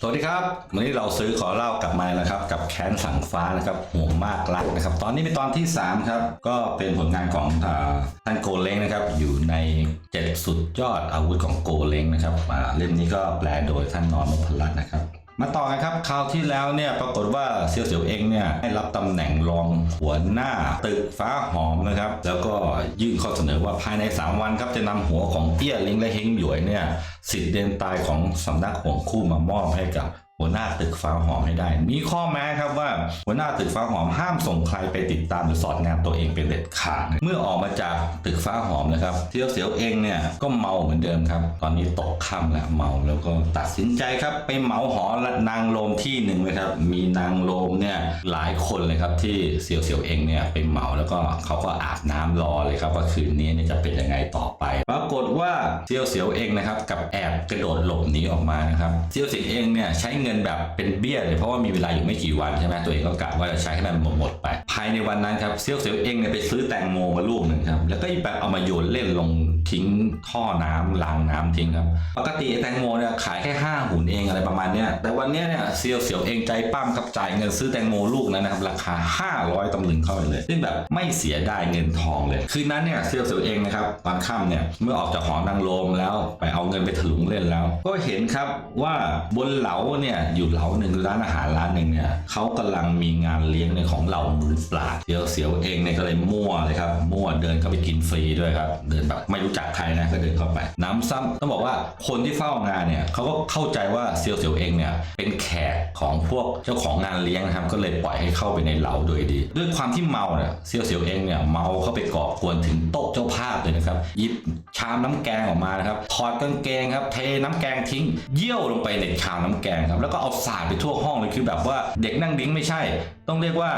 สวัสดีครับ วันนี้เราซื้อขอเล่ากลับมาแล้วครับ กับแค้นสั่งฟ้านะครับห่วงมากรักนะครับ ตอนนี้เป็นตอนที่ 3 ครับ ก็เป็นผลงานของท่านโกเล้งนะครับ อยู่ใน 7 สุดยอดอาวุธของโกเล้งนะครับเล่มนี้ก็แปลโดยท่านนอนนพลัตน์นะครับ มาต่อกันครับคราวที่แล้วเนี่ยปรากฏว่าเซียวเสียวเองเนี่ยได้รับตำแหน่งรองหัวหน้าตึกฟ้าหอมนะครับ แล้วก็ยื่นข้อเสนอว่าภายใน 3 วันครับจะนำหัวของเอี้ยลิงและเฮงหยวยเนี่ยสิทธิ์เดนตายของสำนักห่วงคู่มามอบให้กับ หัวหน้าตึกฟ้าหอมให้ได้ มีข้อแม้ครับว่าหัวหน้าตึกฟ้าหอมห้ามส่งใครไปติดตามหรือสอดงานตัวเองเป็นเด็ดขาด เมื่อออกมาจากตึกฟ้าหอมนะครับเที่ยวเสียวเองเนี่ยก็เมาเหมือนเดิมครับ ตอนนี้ตกค่ำแล้วเมาแล้วก็ตัดสินใจครับไปเหมาหอนางโลมที่หนึ่งนะครับ มีนางโลมเนี่ยหลายคนเลยครับที่เสียวเสียวเองเนี่ยไปเมาแล้วก็เขาก็อาบน้ำรอเลยครับว่าคืนนี้เนี่ยจะเป็นยังไงต่อไป ปรากฏว่าเซียวเสียวเองนะครับกับแอบกระโดดหลบหนีออกมานะครับเซียวเสียวเองเนี่ยใช้เงินแบบเป็นเบี้ยเลยเพราะว่ามีเวลาอยู่ไม่กี่วันใช่ไหมตัวเองก็กะว่าจะใช้ให้มันหมดหมดไป ภายในวันนั้นครับเซียวเซียวเองเนี่ยไปซื้อแตงโมมาลูกหนึ่งครับแล้วก็แบบเอามาโยนเล่นลง ทิ้งท่อน้ำรางน้ำทิ้งครับ ปกติแตงโมเนี่ยขายแค่ห้าหุ่นเองอะไรประมาณเนี้ยแต่วันเนี้ยเนี่ยเซียวเสียวเองใจปั้มครับจ่ายเงินซื้อแตงโมลูกนั้นนะครับราคา 500ตำลึงเข้าไปเลยซึ่งแบบไม่เสียดายเงินทองเลยคืนนั้นเนี่ยเซียวเสียวเองนะครับตอนค่ำเนี่ยเมื่อออกจากหอนางลมแล้วไปเอาเงินไปถลุงเล่นแล้ว ก็เห็นครับว่าบนเหลาเนี่ยอยู่เหลาหนึ่งร้านอาหารร้านหนึ่งเนี่ยเขากำลังมีงานเลี้ยงในของเหล่ามือปราดเซียวเสียวเองเนี่ยก็เลยมั่วเลยครับมั่วเดินเข้าไปกินฟรีด้วยครับเดินแบบไม่รู้จักใครนะก็เดินเข้าไป น้ำซ้ำต้องบอกว่าคนที่เฝ้างานเนี่ยเขาก็เข้าใจว่าเซียวเสียวเองเนี่ยเป็นแขกของพวกเจ้าของงานเลี้ยงนะครับก็เลยปล่อยให้เข้าไปในเหลาโดยดี ด้วยความที่เมาเนี่ยเซียวเสียวเองเนี่ยเมาเข้าไปก่อกวนถึงโต๊ะเจ้าภาพเลยนะครับหยิบชามน้ำแกงออกมานะครับถอดกางเกงครับเทน้ำแกงทิ้ง เยี่ยวลงไปในชามน้ำแกงครับแล้วก็เอาสาดไปทั่วห้องเลยคือแบบว่าเด็กนั่งดิ้งไม่ใช่ ต้องเรียกว่า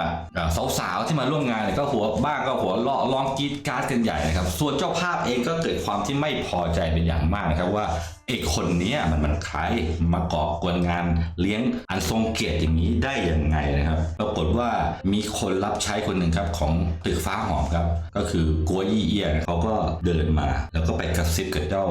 สาวๆที่มาร่วมงานเนี่ยก็หัวบ้างก็หัวเลาะร้องกรีดกราร์ดกันใหญ่นะครับ ส่วนเจ้าภาพเองก็เกิดความที่ไม่พอใจเป็นอย่างมากนะครับว่า ไอ้คนเนี้ยมันมันใครมาก่อกวนงานเลี้ยงอันทรงเกียรติอย่างนี้ได้ยังไงนะครับปรากฏว่ามีคนรับใช้คนหนึ่งครับของตึกฟ้าหอมครับ ก็คือกัวยี่เอียเขาก็เดินมา แล้วก็ไปกระซิบกับเจ้า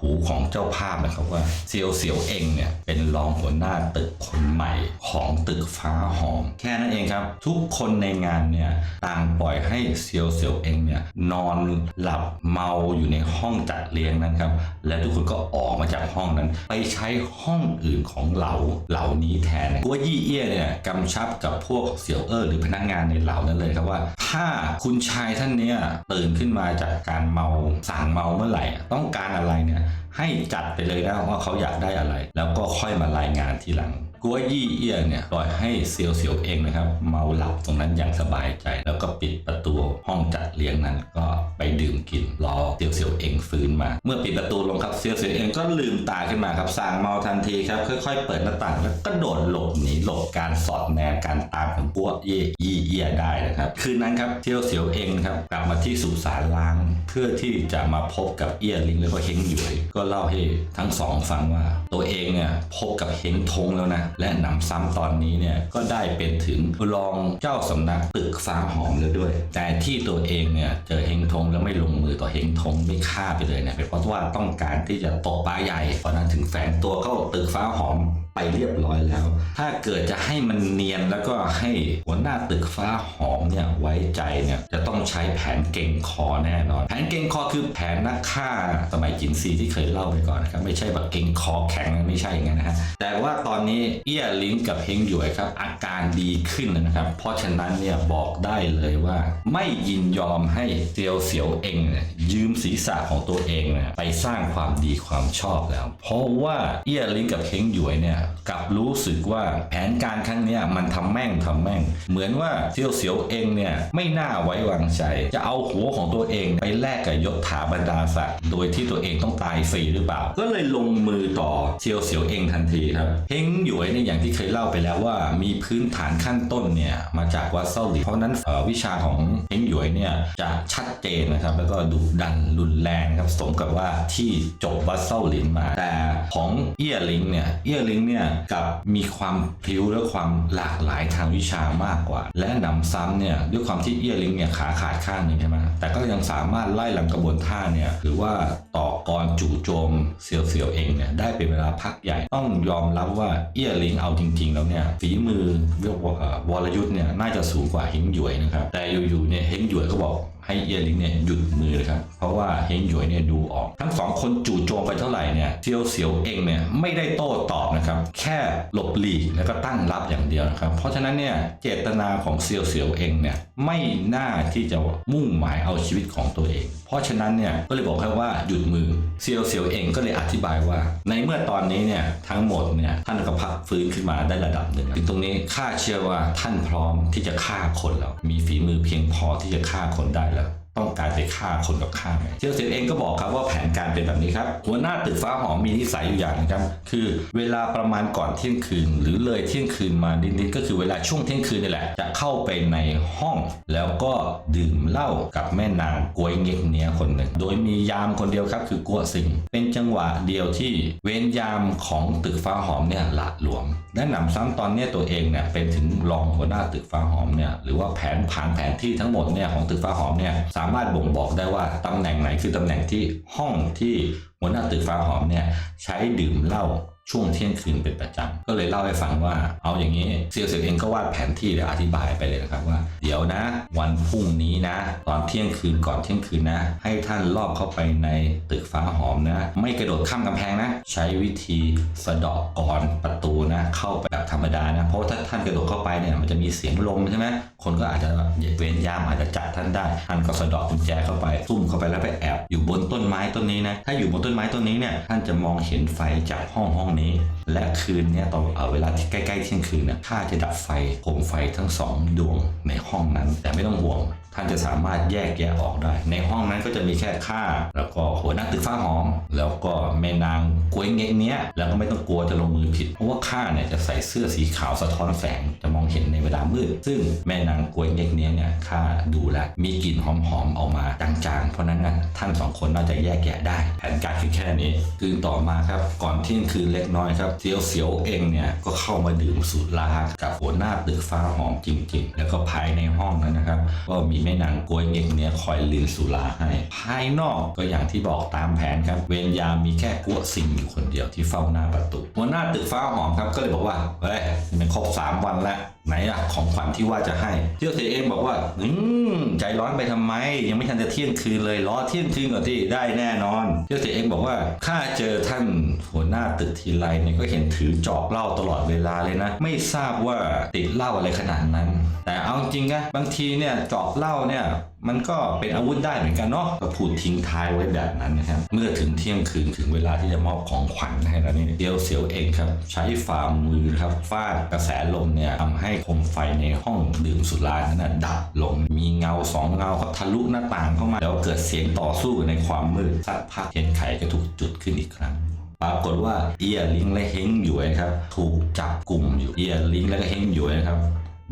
หูของเจ้าภาพนะครับว่าเซียวเสียวเองเนี่ยเป็นรองหัวหน้าตึกคนใหม่ของตึกฟ้าหอม แค่นั้นเองครับทุกคนในงานเนี่ยต่างปล่อยให้เซียวเซียวเองเนี่ยนอนหลับเมาอยู่ในห้องจัดเลี้ยงนั้นครับและทุกคนก็ออกมาจากห้องนั้น ไปใช้ห้องอื่นของเหล่าเหล่านี้แทนกัวยี่เอี้ยเนี่ยกำชับกับพวกเสี่ยวเออหรือพนักงานในเหล่านั้นเลยครับว่า ถ้าคุณชายท่านเนี้ยตื่นขึ้นมาจากการเมาสั่งเมาเมื่อไหร่ ต้องการอะไรเนี่ยให้จัดไปเลยนะว่าเขาอยากได้อะไร แล้วก็ค่อยมารายงานทีหลัง กัวยี่เอี้ยเนี่ยปล่อยให้เซียวเซียวเองนะครับ เมาหลับตรงนั้นอย่างสบายใจ แล้วก็ปิดประตูห้องจัดเลี้ยงนั้นก็ไปดื่มกินรอเซียวเซียวเองฟื้นมา เมื่อปิดประตูลงครับเซียวเซียวเองก็ลืมตาขึ้นมาครับสั่งเมาทันทีครับค่อย ๆ เปิดหน้าต่างแล้วก็โดดหลบหนีหลบการสอดแนมการตามของกัวย่ยี่เอี้ยได้นะครับคืนนั้นครับเซียวเซียวเองครับกลับมาที่สุสานล้างเพื่อที่จะมาพบกับเอี้ยลิงแล้วก็เฮงหยวยก็เล่าให้ทั้งสองฟังว่า ตัวเองเนี่ยพบกับเฮงทงแล้วนะและหนำซ้ำตอนนี้เนี่ยก็ได้เป็นถึงรองเจ้าสำนักตึกฟ้าหอมแล้วด้วย แต่ที่ตัวเองเนี่ยเจอเฮงทงแล้วไม่ลงมือต่อเฮงทงไม่ฆ่าไปเลยเนี่ยเป็นเพราะว่าต้องการที่จะตกปลาใหญ่เพราะนั้นถึงแฝงตัวเข้าตึกฟ้าหอมไปเรียบร้อยแล้ว ถ้าเกิดจะให้มันเนียนแล้วก็ให้หัวหน้าตึกฟ้าหอมเนี่ยไว้ใจเนี่ยจะต้องใช้แผนเก่งคอแน่นอน แผนเก่งคอคือแผนนักฆ่าสมัยจินซีที่เคยเล่าไปก่อนนะครับไม่ใช่แบบเก่งคอแข็งไม่ใช่อย่างนั้นนะฮะแต่ว่าตอนนี้เอี้ยลิงกับเฮงหยวยครับอาการดีขึ้นแล้วนะครับ เพราะฉะนั้นเนี่ยบอกได้เลยว่า ไม่ยินยอมให้เซียวเสียวเองเนี่ยยืมศีรษะของตัวเองเนี่ยไปสร้างความดีความชอบแล้ว เพราะว่าเอี้ยลิงกับเฮงหยวยเนี่ยกลับรู้สึกว่าแผนการครั้งเนี้ยมันทำแม่งทำแม่ง เหมือนว่าเซียวเสียวเองเนี่ยไม่น่าไว้วางใจ จะเอาหัวของตัวเองไปแลกกับยศถาบรรดาศักดิ์โดยที่ตัวเองต้องตายฟรีหรือเปล่า ก็เลยลงมือต่อเซียวเสียวเองทันทีครับเฮงหยวยเนี่ยอย่างที่เคยเล่าไปแล้วว่ามีพื้นฐานขั้นต้นเนี่ยมาจากวัดเซาหลีเพราะนั้นวิชาของเฮงหยวยเนี่ยจะชัดเจนนะครับแล้วก็ดุดันรุนแรงครับสมกับว่าที่จบวัดเซาหลินมา แต่ของเอี้ยลิงเนี่ยเอี้ยลิงเนี่ยกับมีความพลิ้วและความหลากหลายทางวิชามากกว่า และหนำซ้ำเนี่ยด้วยความที่เอี้ยลิงเนี่ยขาขาดข้างหนึ่งใช่ไหมแต่ก็ยังสามารถไล่ลำกระบวนท่าเนี่ยหรือว่าต่อกรจู่โจมเซียวเซียวเองเนี่ยได้เป็นเวลาพักใหญ่ต้องยอมรับว่าเอี้ยหลิงเอาจริง ๆ แล้วเนี่ยฝีมือเรียกว่าเอ่อวรยุทธ์เนี่ยน่าจะสูงกว่าเฮงหยวยนะครับแต่อยู่ๆเนี่ยเฮงหยวยก็บอกให้เอียลิงเนี่ยหยุดมือเลยครับ เพราะว่าเฮงหยวยเนี่ยดูออก ทั้งสองคนจู่โจมไปเท่าไหร่เนี่ยเซียวเสียวเองเนี่ยไม่ได้โต้ตอบนะครับ แค่หลบหลีกแล้วก็ตั้งรับอย่างเดียวนะครับ เพราะฉะนั้นเนี่ยเจตนาของเซียวเสียวเองเนี่ยไม่น่าที่จะมุ่งหมายเอาชีวิตของตัวเอง ราะฉะนั้นเนี่ยก็เลยบอกแค่ว่าหยุดมือเซียวเซียวเองก็เลยอธิบายว่า ในเมื่อตอนนี้เนี่ยทั้งหมดเนี่ยท่านก็พักฟื้นขึ้นมาได้ระดับหนึ่งถึงตรงนี้ข้าเชื่อว่าท่านพร้อมที่จะฆ่าคนแล้วมีฝีมือเพียงพอที่จะฆ่าคนได้แล้ว ต้องการไปฆ่าคนกับฆ่าไหมเจียวเสียงเองก็บอกครับว่าแผนการเป็นแบบนี้ครับ หัวหน้าตึกฟ้าหอมมีนิสัยอยู่อย่างนะครับ คือเวลาประมาณก่อนเที่ยงคืน หรือเลยเที่ยงคืนมานิดๆก็คือเวลาช่วงเที่ยงคืนนี่แหละ จะเข้าไปในห้องแล้วก็ดื่มเหล้ากับแม่นางกวยเง็กเนียคนหนึ่ง โดยมียามคนเดียวครับคือกัวสิงเป็นจังหวะเดียวที่เว้นยามของตึกฟ้าหอมเนี่ยหละหลวมและหนำซ้ำตอนนี้ตัวเองเนี่ยเป็นถึงรองหัวหน้าตึกฟ้าหอมเนี่ยหรือว่าแผนผ่านแผนที่ทั้งหมดเนี่ยของตึกฟ้าหอมเนี่ยสามารถบ่งบอกได้ว่าตำแหน่งไหนคือตำแหน่งที่ห้องที่หัวหน้าตึกฟ้าหอมเนี่ยใช้ดื่มเหล้า ช่วงเที่ยงคืนเป็นประจำก็เลยเล่าให้ฟังว่าเอาอย่างนี้เซียวเซียวเองก็วาดแผนที่และอธิบายไปเลยนะครับว่า เดี๋ยวนะ วันพรุ่งนี้นะ ตอนเที่ยงคืนก่อนเที่ยงคืนนะ ให้ท่านลอบเข้าไปในตึกฟ้าหอมนะ ไม่กระโดดข้ามกำแพงนะ ใช้วิธีสะเดาะก่อนประตูนะ เข้าไปแบบธรรมดานะ เพราะว่าถ้าท่านกระโดดเข้าไปเนี่ยมันจะมีเสียงลมใช่ไหมคนก็อาจจะแบบเว้นยามอาจจะจับท่านได้ท่านก็สะเดาะกุญแจเข้าไปซุ่มเข้าไปแล้วไปแอบอยู่บนต้นไม้ต้นนี้นะถ้าอยู่บนต้นไม้ต้นนี้เนี่ยท่านจะมองเห็นไฟจากห้องห้องนี้ และคืนนี้ตอนเวลาที่ใกล้ๆเที่ยงคืนนี่ยข้าจะดับไฟโคมไฟทั้งสองดวงในห้องนั้น แต่ไม่ต้องห่วง ท่านจะสามารถแยกแยะออกได้ ในห้องนั้นก็จะมีแค่ข้าแล้วก็หัวหน้าตึกฟ้าหอม แล้วก็แม่นางกวยเงี้ยเนี้ยแล้วก็ไม่ต้องกลัวจะลงมือผิด เพราะว่าข้าเนี่ยจะใส่เสื้อสีขาวสะท้อนแสงจะ องเห็นในเวลามืด ซึ่งแม่นางกวยเง็กเนี้ยเนี่ยข้าดูแลมีกลิ่นหอมๆออกมาจางๆ เพราะนั้นนะท่านสองคนน่าจะแยกแยะได้แผนการคือแค่นี้ คืนต่อมาครับก่อนเที่ยงคืนเล็กน้อยครับเซียวเสียวเองเนี่ยก็เข้ามาดื่มสุรากับหัวหน้าตึกฟ้าหอมจริงๆ แล้วก็ภายในห้องนั้นนะครับ ก็มีแม่นางกวยเง็กเนี่ยคอยลืนสุราให้ ภายนอกก็อย่างที่บอกตามแผนครับ เวรยามมีแค่กัวซิงอยู่คนเดียวที่เฝ้าหน้าประตูหัวหน้าตึกฟ้าหอมครับก็เลยบอกว่าเฮ้ยมันครบสามวันแล้ว ไหนอะของขวัญที่ว่าจะให้เที่ยวเสียเองบอกว่า อืมใจร้อนไปทำไม ยังไม่ทันจะเที่ยงคืนเลยรอเที่ยงคืนก่อนที่ได้แน่นอนเที่ยวเสียเองบอกว่าข้าเจอท่านหัวหน้าตึกทีไรเนี่ยก็เห็นถือจอกเหล้าตลอดเวลาเลยนะ ไม่ทราบว่าติดเหล้าอะไรขนาดนั้น แต่เอาจริงนะบางทีเนี่ยจอกเหล้าเนี่ย มันก็เป็นอาวุธได้เหมือนกันเนาะก็พูดทิ้งท้ายไว้แบบนั้นนะครับ เมื่อถึงเที่ยงคืนถึงเวลาที่จะมอบของขวัญให้แล้วนี่เดียวเสียวเองครับ ใช้ฝ่ามือครับฟาดกระแสลมเนี่ยทำให้โคมไฟในห้องดื่มสุรานั้นนะดับลง มีเงาสองเงาครับทะลุหน้าต่างเข้ามา แล้วเกิดเสียงต่อสู้ในความมืดสักพักเทียนไขก็ถูกจุดขึ้นอีกครั้งปรากฏว่าเอียลิงและเฮงหยวยครับ ถูกจับกลุ่มอยู่เอียลิงและก็เฮงหยวยนะครับ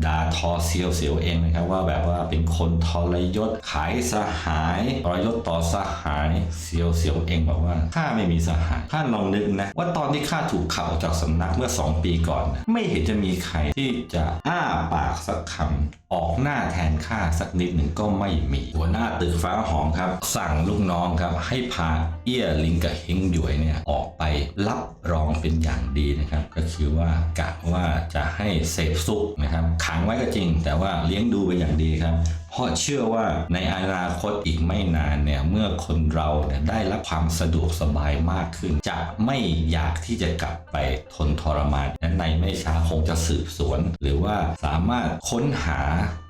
ด่าทอเซียวเสียวเองนะครับว่าแบบว่าเป็นคนทรยศขายสหายทรยศต่อสหายเซียวเสียวเองบอกว่าข้าไม่มีสหายข้าลองนึกนะว่าตอนที่ข้าถูกขับออกจากสำนักเมื่อ 2 ปีก่อนนะไม่เห็นจะมีใครที่จะอ้าปากสักคำออกหน้าแทนข้าสักนิดหนึ่งก็ไม่มีหัวหน้าตึกฟ้าหอมครับ สั่งลูกน้องครับให้พาเอี้ยลิงกับเฮงหยวยเนี่ยออกไปรับรองเป็นอย่างดีนะครับ ก็คือว่ากะว่าจะให้เสพสุขนะครับขังไว้ก็จริง แต่ว่าเลี้ยงดูเป็นอย่างดีครับ เพราะเชื่อว่าในอนาคตอีกไม่นานเนี่ยเมื่อคนเราเนี่ยได้รับความสะดวกสบายมากขึ้น จะไม่อยากที่จะกลับไปทนทรมานและในไม่ช้าคงจะสืบสวน หรือว่าสามารถค้นหา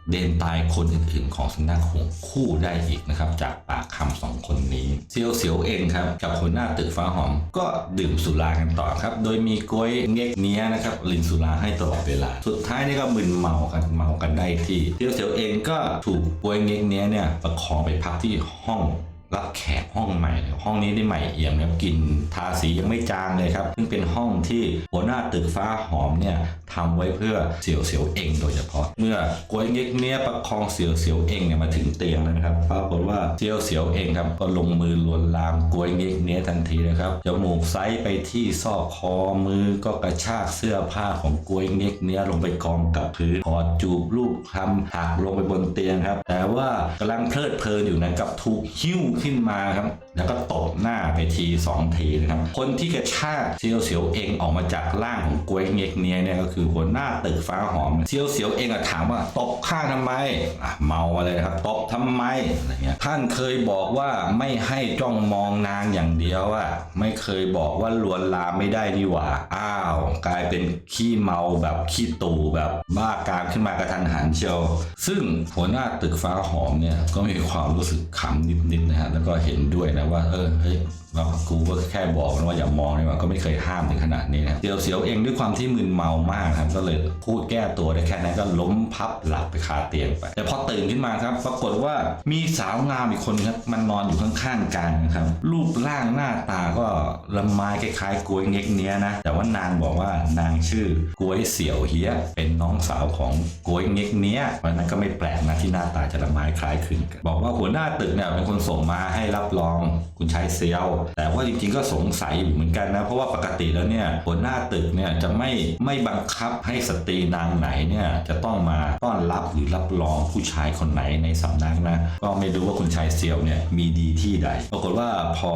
เดนตายคนอื่นๆของสำนักหงคู่ได้อีกนะครับ จากปากคำสองคนนี้เซียวเสียวเองครับ กับหัวหน้าตึกฟ้าหอม ก็ดื่มสุรากันต่อครับ โดยมีกล้วยเง็กเนี้ยนะครับลินสุราให้ตลอดเวลา สุดท้ายนี่ก็มึนเมากันเมากันได้ที่เซียวเสียวเองก็ถูกกล้วยเง็กเนี้ยเนี่ยประคองไปพักที่ห้อง รับแขกห้องใหม่เลยห้องนี้ได้ใหม่เอี่ยมนะครับกลิ่นทาสียังไม่จางเลยครับซึ่งเป็นห้องที่หัวหน้าตึกฟ้าหอมเนี่ยทำไว้เพื่อเสี่ยวเสียวเองโดยเฉพาะ เมื่อกวยเง็กเนี่ยประคองเสี่ยวเสียวเองเนี่ยมาถึงเตียงนะครับปรากฏว่าเสี่ยวเสียวเองครับก็ลงมือลวนลามกวยเง็กเนี่ยทันทีนะครับจมูกไซส์ไปที่ซอกคอมือก็กระชากเสื้อผ้าของกวยเง็กเนี่ยลงไปกองกับพื้นกอดจูบลูกคำหักลงไปบนเตียงครับแต่ว่ากำลังเพลิดเพลินอยู่นะกับถูกหิ้วขึ้นมาครับ แล้วก็ตบหน้าไปทีสองทีนะครับ คนที่กระชากเซียวเสียวเองออกมาจากร่างของกวยเงกเนียเนี่ยก็คือหัวหน้าตึกฟ้าหอมเซียวเสียวเองอะถามว่าตบข้างทำไมอะเมามาเลยครับตบทำไมอะไรเงี้ยท่านเคยบอกว่าไม่ให้จ้องมองนางอย่างเดียวอะไม่เคยบอกว่าลวนลามไม่ได้นี่หว่าอ้าว กลายเป็นขี้เมาแบบขี้ตู่แบบบ้ากามขึ้นมากระทันหันเชียวซึ่งหัวหน้าตึกฟ้าหอมเนี่ยก็มีความรู้สึกขำนิดๆนะฮะแล้วก็เห็นด้วยนะว่าเออเฮ้ยเรากูก็แค่บอกนะว่าอย่ามองนี่ว่าก็ไม่เคยห้ามถึงขนาดนี้นะเสียวเสียวเองด้วยความที่มึนเมามากครับก็เลยพูดแก้ตัวได้แค่นั้นก็ล้มพับหลับไปคาเตียงไปแต่พอตื่นขึ้นมาครับ ปรากฏว่ามีสาวงามอีกคนครับมันนอนอยู่ข้างๆกันนะครับรูปร่างหน้าตาก็ละไม้คล้ายๆกวยเง็กเนี้ยนะแต่ว่านางบอกว่านางชื่อกวยเสี่ยวเฮียเป็นน้องสาวของกวยเง็กเนี้ยเพราะนั้นก็ไม่แปลกนะที่หน้าตาจะละไม้คล้ายคลึงกันบอกว่าหัวหน้าตึกเนี่ยเป็นคนส่งมาาให้รับรองคุณชายเซียวแต่ว่าจริงๆก็สงสัยอยู่เหมือนกันนะ เพราะว่าปกติแล้วเนี่ยหัวหน้าตึกเนี่ยจะไม่ไม่บังคับให้สตรีนางไหนเนี่ยจะต้องมาต้อนรับหรือรับรองผู้ชายคนไหนในสำนักนะ ก็ไม่รู้ว่าคุณชายเซียวเนี่ยมีดีที่ใด ปรากฏว่าพอ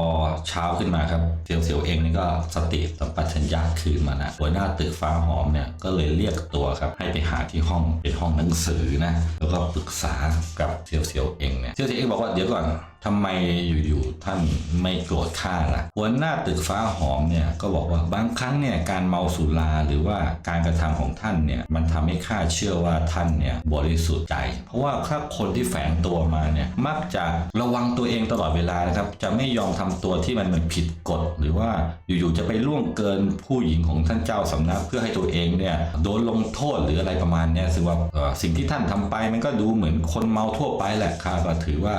เช้าขึ้นมาครับเซียวเซียวเองนี่ก็สติสัมปชัญญะคืนมานะหัวหน้าตึกฟ้าหอมเนี่ยก็เลยเรียกตัวครับให้ไปหาที่ห้องเป็นห้องหนังสือนะแล้วก็ปรึกษากับเซียวเซียวเองเนี่ยเซียวเซียวเองบอกว่าเดี๋ยวก่อน ทำไมอยู่ๆท่านไม่โกรธข้าล่ะหัวหน้าตึกฟ้าหอมเนี่ยก็บอกว่าบางครั้งเนี่ยการเมาสุราหรือว่าการกระทำของท่านเนี่ยมันทำให้ข้าเชื่อว่าท่านเนี่ยบริสุทธิ์ใจ เพราะว่าถ้าคนที่แฝงตัวมาเนี่ยมักจะระวังตัวเองตลอดเวลานะครับจะไม่ยอมทำตัวที่มันมันผิดกฎ หรือว่าอยู่ๆจะไปล่วงเกินผู้หญิงของท่านเจ้าสำนักเพื่อให้ตัวเองเนี่ยโดนลงโทษหรืออะไรประมาณเนี้ยซึ่งว่าสิ่งที่ท่านทำไปมันก็ดูเหมือนคนเมาทั่วไปแหละข้าก็ถือว่า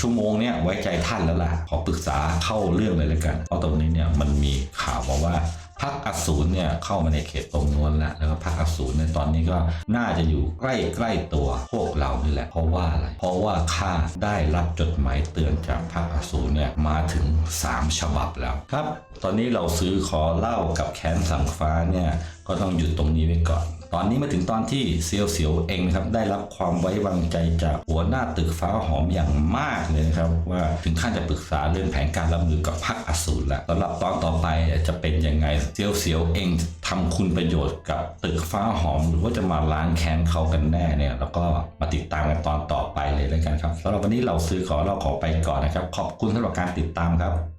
ชั่วโมงเนี้ยไว้ใจท่านแล้วล่ะ ขอปรึกษาเข้าเรื่องเลยแล้วกัน เพราะตรงนี้เนี่ยมันมีข่าวมาว่าพรรคอสูรเนี่ยเข้ามาในเขตตรงนู้นแล้วแล้วก็พรรคอสูรในยตอนนี้ก็น่าจะอยู่ใกล้ใกล้ๆตัวพวกเรานี่แหละเพราะว่าอะไรเพราะว่าข้าได้รับจดหมายเตือนจากพรรคอสูรเนี่ยมาถึง 3 ฉบับแล้วครับ ตอนนี้เราซื้อขอเล่ากับแคนสังฟ้าเนี่ยก็ต้องหยุดตรงนี้ไว้ก่อน ตอนนี้มาถึงตอนที่เซียวเสียวเองนะครับได้รับความไว้วางใจจากหัวหน้าตึกฟ้าหอมอย่างมากเลยนะครับ ว่าถึงขั้นจะปรึกษาเรื่องแผนการรับมือกับพรรคอสูรแล้วสำหรับตอนต่อไปจะเป็นยังไงเซียวเสียวเองทำคุณประโยชน์กับตึกฟ้าหอม หรือว่าจะมาล้างแค้นเขากันแน่เนี่ยแล้วก็มาติดตามกันตอนต่อไปเลยแล้วกันครับสำหรับวันนี้เราซื้อขอเราขอไปก่อนนะครับ ขอบคุณสำหรับการติดตามครับ